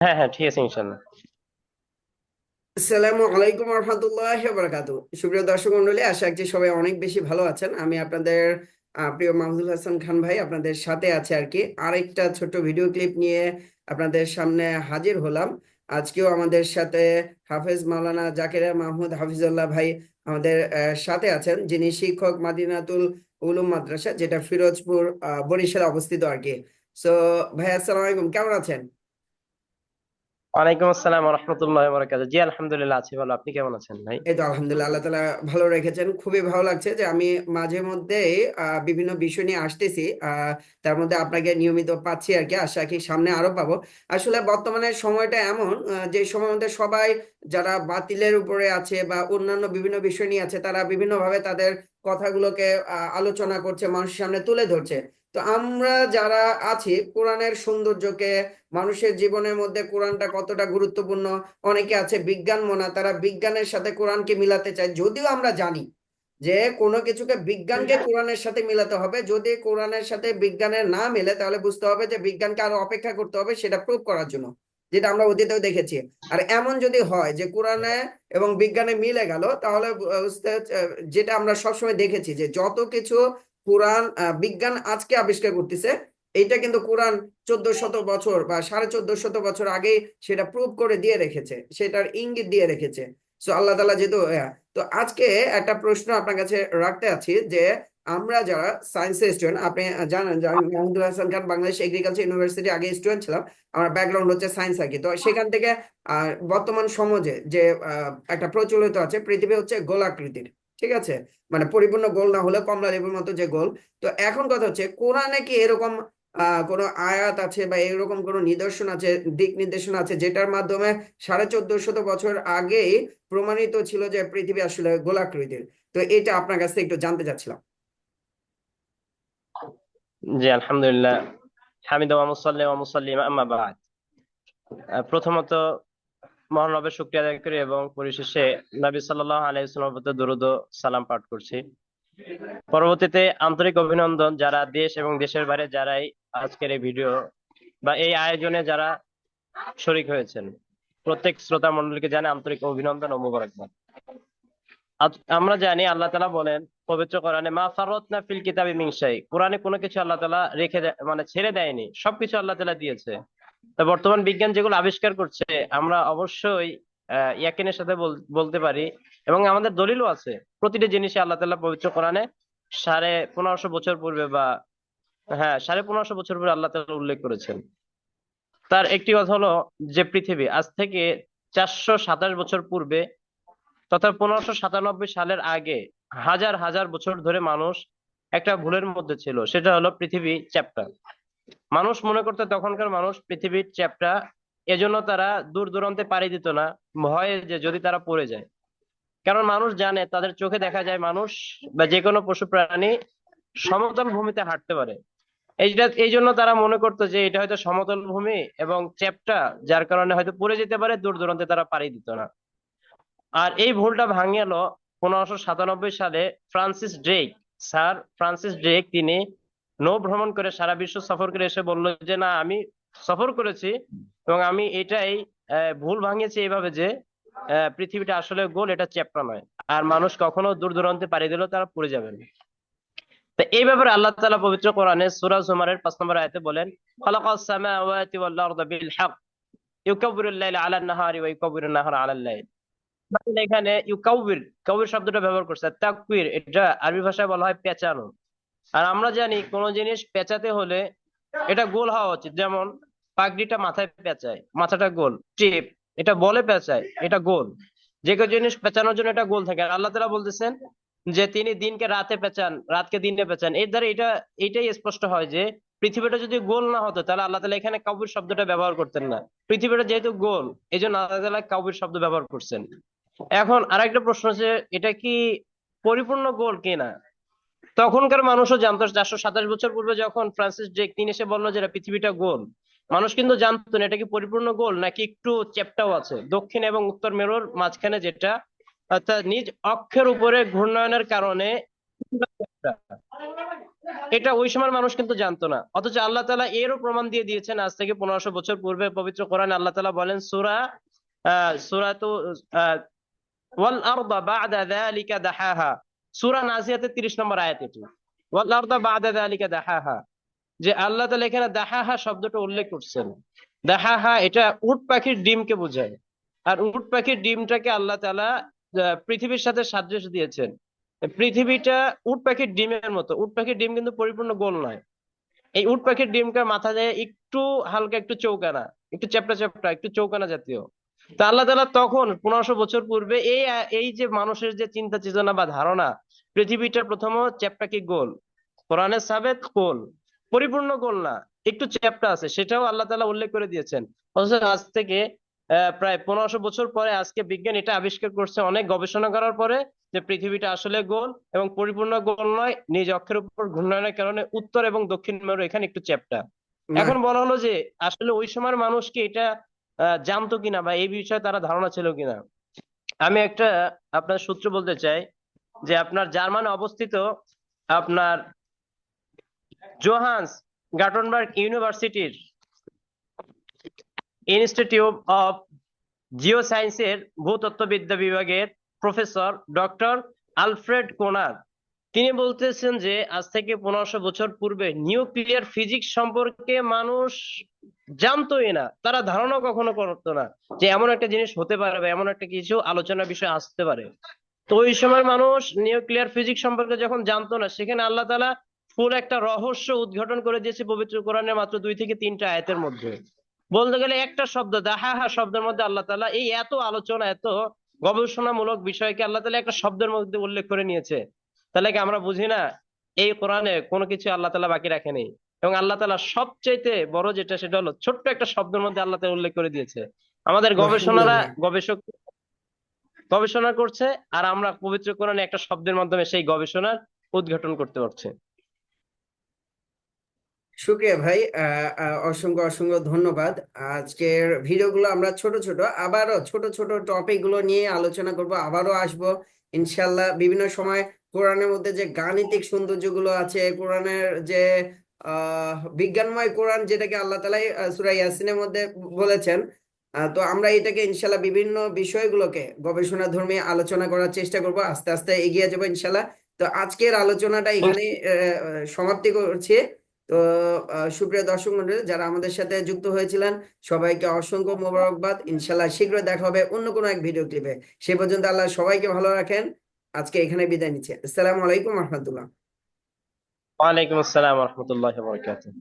হ্যাঁ হ্যাঁ ঠিক আছে, ইনশাল্লাহ। আসসালামু আলাইকুম রহমতুল্লাহ বারাকাতু সুপ্রিয় দর্শক মন্ডলী আশা করছি সবাই অনেক বেশি ভালো আছেন। আমি আপনাদের প্রিয় মাহমুদুল হাসান খান ভাই আপনাদের সাথে আছে আর কি। আরেকটা ছোট্ট ভিডিও ক্লিপ নিয়ে আপনাদের সামনে হাজির হলাম। আজকেও আমাদের সাথে হাফেজ মাওলানা জাকিরা মাহমুদ হাফিজুল্লাহ ভাই আমাদের সাথে আছেন, যিনি শিক্ষক মাদিনাতুল উলুম মাদ্রাসা, যেটা ফিরোজপুর বরিশালে অবস্থিত আর কি। সো, ভাই, আসসালামু আলাইকুম। কেমন আছেন? ওয়ালাইকুম আসসালাম রহমতুল্লাহ বরকাত জি, আলহামদুলিল্লাহ, আছি ভালো। আপনি কেমন আছেন ভাই? এই তো, আলহামদুলিল্লাহ, আল্লাহ তালা ভালো রেখেছেন। খুবই ভালো লাগছে যে আমি মাঝে মধ্যে বিভিন্ন বিষয় নিয়ে আসতেছি। তার মধ্যে আপনাকে নিয়মিত পাচ্ছি আর কি, আশা কি সামনে আরও পাবো। আসলে বর্তমানে সময়টা এমন যে সময়ের মধ্যে সবাই যারা বাতিলের উপরে আছে বা অন্যান্য বিভিন্ন বিষয় নিয়ে আছে, তারা বিভিন্নভাবে তাদের কথাগুলোকে আলোচনা করছে, মানুষের সামনে তুলে ধরছে। তো আমরা যারা আছি, কোরআনের সৌন্দর্যকে, মানুষের জীবনের মধ্যে কোরআনটা কতটা গুরুত্বপূর্ণ, অনেকে আছে বিজ্ঞান মনা তারা বিজ্ঞানের সাথে কোরআনকে মিলাতে চায়। যদিও আমরা জানি যে, কোনো কিছুকে বিজ্ঞানকে কোরআনের সাথে মিলাতে হবে। যদি কোরআনের সাথে বিজ্ঞানের না মেলে, তাহলে বুঝতে হবে যে, বিজ্ঞানকে আরও অপেক্ষা করতে হবে, সেটা প্রুভ করার জন্য। যেটা আমরা অতীতেও দেখেছি। আর এমন যদি হয় যে কোরআনে এবং বিজ্ঞানে মিলে গেল, তাহলে যেটা আমরা সবসময় দেখেছি যে যত কিছু কোরআন বিজ্ঞান আজকে আবিষ্কার করতেছে, এইটা কিন্তু কোরআন চোদ্দ শত বছর বা সাড়ে চোদ্দ শত বছর আগে সেটা প্রুভ করে দিয়ে রেখেছে, সেটার ইঙ্গিত দিয়ে রেখেছে। সো আল্লাহ তালা যেহেতু তো আজকে একটা প্রশ্ন আপনার কাছে রাখতে আছি যে আমরা যারা সায়েন্সের স্টুডেন্ট আপনি জানেন যে আমি হাসান খান, বাংলাদেশ এগ্রিকালচার ইউনিভার্সিটি আগে স্টুডেন্ট ছিলাম। আমার ব্যাকগ্রাউন্ড হচ্ছে সায়েন্স আর কি। তো সেখান থেকে বর্তমান সমাজে যে একটা প্রচলিত আছে, পৃথিবী হচ্ছে গোলাকৃতির, ঠিক আছে? মানে পরিপূর্ণ গোল না হলে কমলা লেবুর মতো যে গোল। তো এখন কথা হচ্ছে, কোরআনে কি এরকম কোনো আয়াত আছে বা এরকম কোনো নিদর্শন আছে, দিক নির্দেশনা আছে, যেটার মাধ্যমে সাড়ে চোদ্দ শত বছর আগেই প্রমাণিত ছিল যে পৃথিবী আসলে গোলাকৃতির? তো এটা আপনার কাছ থেকে একটু জানতে চাচ্ছিলাম। জি, আলহামদুলিল্লাহ। হামিদ মুসাল্লিম, আম্মা বাদ। প্রথমত মহান রবের শুকরিয়া আদায় করি এবং পরিশেষে নবী ওয়াসাল্লামের প্রতি দরুদ সালাম পাঠ করছি। পরবর্তীতে আন্তরিক অভিনন্দন যারা দেশ এবং দেশের বাইরে যারাই আজকের এই ভিডিও বা এই আয়োজনে যারা শরিক হয়েছেন। প্রত্যেক শ্রোতা মণ্ডলীকে জানাই আন্তরিক অভিনন্দন ও মোবারকবাদ। আমরা জানি আল্লাহ তালা বলেন পবিত্র কোরআনে, মা ফাররাতনা ফিল কিতাবি শাই কোরআনে কোনো কিছু আল্লাহ তালা রেখে মানে ছেড়ে দেয়নি, সবকিছু আল্লাহ তালা দিয়েছে। তো বর্তমান বিজ্ঞান যেগুলো আবিষ্কার করছে, আমরা অবশ্যই ইয়াকিনের সাথে বল- বলতে পারি। এবং আমাদের দলিলও আছে, প্রতিটি জিনিসে আল্লাহ তালা পবিত্র কোরআনে সাড়ে পনেরোশো বছর পূর্বে বা হ্যাঁ সাড়ে পনেরোশো বছর পূর্বে আল্লাহ তালা উল্লেখ করেছেন। তার একটি কথা হলো যে পৃথিবী আজ থেকে চারশো সাতাশ বছর পূর্বে তথা পনেরোশো সাতানব্বই সালের আগে হাজার হাজার বছর ধরে মানুষ একটা ভুলের মধ্যে ছিল, সেটা হলো পৃথিবী চ্যাপ্টা মানুষ মনে করতো তখনকার মানুষ পৃথিবীর চ্যাপ্টা এজন্য তারা দূর দূরান্তে পাড়ি দিত না, ভয়ে যে যদি তারা পড়ে যায়। কারণ মানুষ জানে, তাদের চোখে দেখা যায় মানুষ বা যে কোনো পশু প্রাণী সমতল ভূমিতে হাঁটতে পারে। এইটা, এই জন্য তারা মনে করতো যে এটা হয়তো সমতল ভূমি এবং চ্যাপ্টা যার কারণে হয়তো পড়ে যেতে পারে, দূর দূরান্তে তারা পাড়ি দিত না। আর এই ভুলটা ভাঙিয়ালো পনেরোশো সাতানব্বই সালে Francis Drake. Sir Francis Drake তিনি নৌ ভ্রমণ করে সারা বিশ্ব সফর করে এসে বলল যে, না, আমি সফর করেছি এবং আমি এটাই ভুল ভাঙিয়েছি এইভাবে যে পৃথিবীটা আসলে গোল, এটা চ্যাপ্টা নয়। আর মানুষ কখনো দূর দূরান্তে পাড়ি দিলেও তারা পড়ে যাবেন তো এই ব্যাপারে আল্লাহ তাআলা পবিত্র কোরআনে সূরা জুমারের 5 নম্বর আয়াতে বলেন, খালাকাস সামাওয়াতি ওয়াল আরদা বিল এখানে ইউকাউবির কাউবির শব্দটা ব্যবহার করছে, তাকবির, এটা আরবি ভাষায় বলা হয় পেঁচানো। আর আমরা জানি কোন জিনিস পেঁচাতে হলে এটা গোল হওয়া উচিত, যেমন পাগড়িটা মাথায় পেঁচায়, মাথাটা গোল, টেপ, এটা বলে পেঁচায়, এটা গোল। যে কোনো জিনিস পেঁচানোর জন্য এটা গোল থাকে। আর আল্লাহ তালা বলতেছেন যে তিনি দিনকে রাতে পেঁচান, রাতকে দিনে পেঁচান। এর দ্বারা এটা, এটাই স্পষ্ট হয় যে পৃথিবীটা যদি গোল না হতো, তাহলে আল্লাহ তাআলা এখানে কাউবির শব্দটা ব্যবহার করতেন না। পৃথিবীটা যেহেতু গোল এই জন্য আল্লাহ তালা কাউবির শব্দ ব্যবহার করছেন। এখন আরেকটা প্রশ্ন আছে, এটা কি পরিপূর্ণ গোল কিনা? তখনকার মানুষও জানতো, চারশো সাতাশ বছর পূর্বে যখন ফ্রান্সিস ড্রেক তিনি এসে বলল যে পৃথিবীটা গোল, মানুষ কিন্তু জানতো না এটা কি পরিপূর্ণ গোল নাকি একটু চ্যাপ্টাও আছে। দক্ষিণ এবং উত্তর মেরুর মাঝখানে যেটা, অর্থাৎ নিজ অক্ষের উপরে ঘূর্ণয়নের কারণে এটা ওই সময় মানুষ কিন্তু জানতো না। অথচ আল্লাহ তালা এরও প্রমাণ দিয়ে দিয়েছেন, আজ থেকে পনেরোশো বছর পূর্বে পবিত্র কোরআনে আল্লাহ তাআলা বলেন, সূরা, আহ সূরা তো আহ ওয়াল আরদা বা'দা যালিকা দাহাহা। সূরা নাজিয়াতের 30 নম্বর আয়াত এটি। ওয়াল আরদা বা'দা যালিকা দাহাহা। যে আল্লাহ তাআলা এখানে শব্দটা উল্লেখ করছেন। এটা উট পাখির ডিমকে বোঝায়। আর উট পাখির ডিমটাকে আল্লাহ পৃথিবীর সাথে সাদৃশ্য দিয়েছেন। পৃথিবীটা উট পাখির ডিমের মতো। উট পাখির ডিম কিন্তু পরিপূর্ণ গোল নয়। এই উট পাখির ডিমটা মাথা যায় একটু হালকা একটু চৌকানা, একটু চ্যাপটা চ্যাপটা একটু চৌকানা জাতীয়। তা আল্লাহ তাআলা তখন পনেরোশো বছর পূর্বে এই এই যে মানুষের যে চিন্তা চেতনা বা ধারণা পৃথিবীটা প্রথম চ্যাপটা কি গোল? কোরআনের সাবেত গোল পরিপূর্ণ গোল না একটু চ্যাপটা আছে সেটাও আল্লাহ তাআলা উল্লেখ করে দিয়েছেন। অথচ আজ থেকে প্রায় পনেরোশো বছর পরে আজকে বিজ্ঞান এটা আবিষ্কার করছে অনেক গবেষণা করার পরে যে পৃথিবীটা আসলে গোল এবং পরিপূর্ণ গোল নয় নিজ অক্ষের উপর ঘূর্ণয়নের কারণে উত্তর এবং দক্ষিণ মেরু এখানে একটু চ্যাপ্টা এখন বলা হলো যে আসলে ওই সময়ের মানুষ কি এটা জানতো কিনা বা এই বিষয়ে তারা ধারণা ছিল কিনা। আমি একটা আপনার সূত্র বলতে চাই যে আপনার জার্মান অবস্থিত আপনার জোহান্স গাটনবার্গ ইউনিভার্সিটির ইনস্টিটিউট অফ জিও সায়েন্সের ভূতত্ত্ববিদ্যা বিভাগের প্রফেসর ডক্টর আলফ্রেড কোনার। তিনি বলতেছেন যে, আজ থেকে পনেরোশো বছর পূর্বে নিউক্লিয়ার ফিজিক্স সম্পর্কে মানুষ জানতোই না। তারা ধারণা কখনো করতো না যে এমন একটা জিনিস হতে পারে বা এমন একটা কিছু আলোচনার বিষয় আসতে পারে। তো ওই সময় মানুষ নিউক্লিয়ার ফিজিক্স সম্পর্কে যখন জানতো না, সেখানে আল্লাহ তালা ফুল একটা রহস্য উদ্ঘাটন করে দিয়েছে পবিত্র কোরআনের মাত্র দুই থেকে তিনটা আয়াতের মধ্যে। বলতে গেলে একটা শব্দ দাহাহা শব্দের মধ্যে আল্লাহ তালা এই এত আলোচনা, এত গবেষণামূলক বিষয়কে আল্লাহ তালা একটা শব্দের মধ্যে উল্লেখ করে নিয়েছে। তাহলে কি আমরা বুঝি না? এই কোরআনে কোনো কিছু আল্লাহ তালা বাকি রাখেনি। এবং আল্লাহ তাআলা সবচাইতে বড় যেটা সেটা হলো ছোট্ট একটা শব্দের মধ্যে আল্লাহ তাআলা উল্লেখ করে দিয়েছে। আমাদের গবেষণারা গবেষক গবেষণা করছে আর আমরা পবিত্র কোরআনে একটা শব্দের মাধ্যমে সেই গবেষণার উদ্ঘাটন করতে পারছি। শুক্রিয়া ভাই অসংখ্য অসংখ্য ধন্যবাদ। আজকের ভিডিওগুলো আমরা ছোট ছোট আবারও ছোট ছোট টপিকগুলো নিয়ে আলোচনা করব আবারও আসব। ইনশাল্লাহ বিভিন্ন সময় কোরআনের মধ্যে যে গাণিতিক সৌন্দর্যগুলো আছে, কোরআনের যে বিজ্ঞানময় কোরআন যেটাকে আল্লাহ তালাই সূরা ইয়াসিনের মধ্যে বলেছেন তো আমরা এটাকে ইনশাল্লাহ বিভিন্ন বিষয়গুলোকে গবেষণা ধর্মী আলোচনা করার চেষ্টা করব, আস্তে আস্তে এগিয়ে যাব ইনশাল্লাহ। তো আজকের আলোচনাটা এখানে সমাপ্তি করছি। তো সুপ্রিয় দর্শক মন্ডলী, যারা আমাদের সাথে যুক্ত হয়েছিলেন, সবাইকে অসংখ্য মোবারকবাদ। ইনশাল্লাহ শীঘ্রই দেখা হবে অন্য কোনো এক ভিডিও ক্লিপে সে পর্যন্ত আল্লাহ সবাইকে ভালো রাখেন। আজকে এখানে বিদায় নিচ্ছে। আসসালামু আলাইকুম রহমতুল্লাহ। ওয়ালাইকুম আসসালাম রহমতুল্লাহ বরকাতুহ।